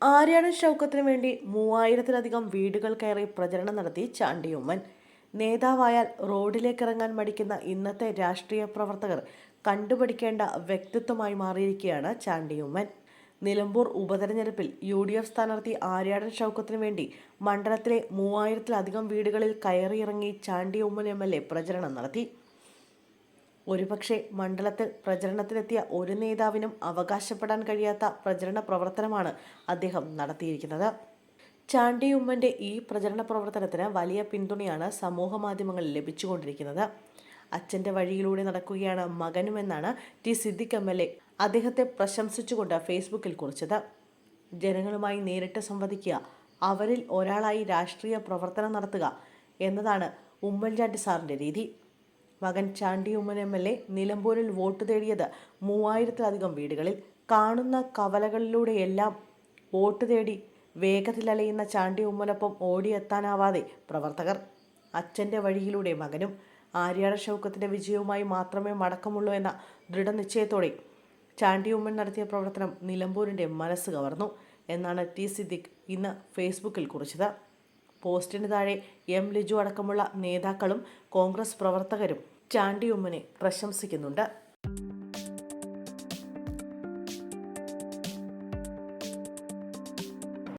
ആര്യാടൻ ഷൗക്കത്തിന് വേണ്ടി മൂവായിരത്തിലധികം വീടുകൾ കയറി പ്രചരണം നടത്തി ചാണ്ടിയുമ്മൻ. നേതാവായാൽ റോഡിലേക്ക് ഇറങ്ങാൻ മടിക്കുന്ന ഇന്നത്തെ രാഷ്ട്രീയ പ്രവർത്തകർ കണ്ടുപഠിക്കേണ്ട വ്യക്തിത്വമായി മാറിയിരിക്കുകയാണ് ചാണ്ടിയുമ്മൻ. നിലമ്പൂർ ഉപതെരഞ്ഞെടുപ്പിൽ യു ഡി എഫ് സ്ഥാനാർത്ഥി ആര്യാടൻ ഷൗക്കത്തിന് വേണ്ടി മണ്ഡലത്തിലെ മൂവായിരത്തിലധികം വീടുകളിൽ കയറിയിറങ്ങി ചാണ്ടിയമ്മൻ എം എൽ എ പ്രചരണം നടത്തി. ഒരുപക്ഷെ മണ്ഡലത്തിൽ പ്രചരണത്തിനെത്തിയ ഒരു നേതാവിനും അവകാശപ്പെടാൻ കഴിയാത്ത പ്രചരണ പ്രവർത്തനമാണ് അദ്ദേഹം നടത്തിയിരിക്കുന്നത്. ചാണ്ടി ഉമ്മന്റെ ഈ പ്രചരണ പ്രവർത്തനത്തിന് വലിയ പിന്തുണയാണ് സമൂഹ മാധ്യമങ്ങളിൽ ലഭിച്ചുകൊണ്ടിരിക്കുന്നത്. അച്ഛന്റെ വഴിയിലൂടെ നടക്കുകയാണ് മകനുമെന്നാണ് T Siddique M L A അദ്ദേഹത്തെ പ്രശംസിച്ചുകൊണ്ട് ഫേസ്ബുക്കിൽ കുറിച്ചത്. ജനങ്ങളുമായി നേരിട്ട് സംവദിക്കുക അവരിൽ ഒരാളായി രാഷ്ട്രീയ പ്രവർത്തനം നടത്തുക എന്നതാണ് ഉമ്മൻചാണ്ടി സാറിന്റെ രീതി. മകൻ Chandy Oommen M L A നിലമ്പൂരിൽ വോട്ട് തേടിയത് മൂവായിരത്തിലധികം വീടുകളിൽ. കാണുന്ന കവലകളിലൂടെയെല്ലാം വോട്ട് തേടി വേഗത്തിലലയുന്ന ചാണ്ടി ഉമ്മനൊപ്പം ഓടിയെത്താനാവാതെ പ്രവർത്തകർ അച്ഛന്റെ വഴിയിലൂടെ മകനും ആര്യാട ശൗക്കത്തിന്റെ വിജയവുമായി മാത്രമേ മടക്കമുള്ളൂ എന്ന ദൃഢനിശ്ചയത്തോടെ ചാണ്ടി ഉമ്മൻ നടത്തിയ പ്രവർത്തനം നിലമ്പൂരിന്റെ മനസ്സ് കവർന്നു എന്നാണ് ടി സിദ്ദിഖ് ഇന്ന് ഫേസ്ബുക്കിൽ കുറിച്ചത്. പോസ്റ്റിന് താഴെ എം ലിജു അടക്കമുള്ള നേതാക്കളും കോൺഗ്രസ് പ്രവർത്തകരും ചാണ്ടി ഉമ്മനെ പ്രശംസിക്കുന്നുണ്ട്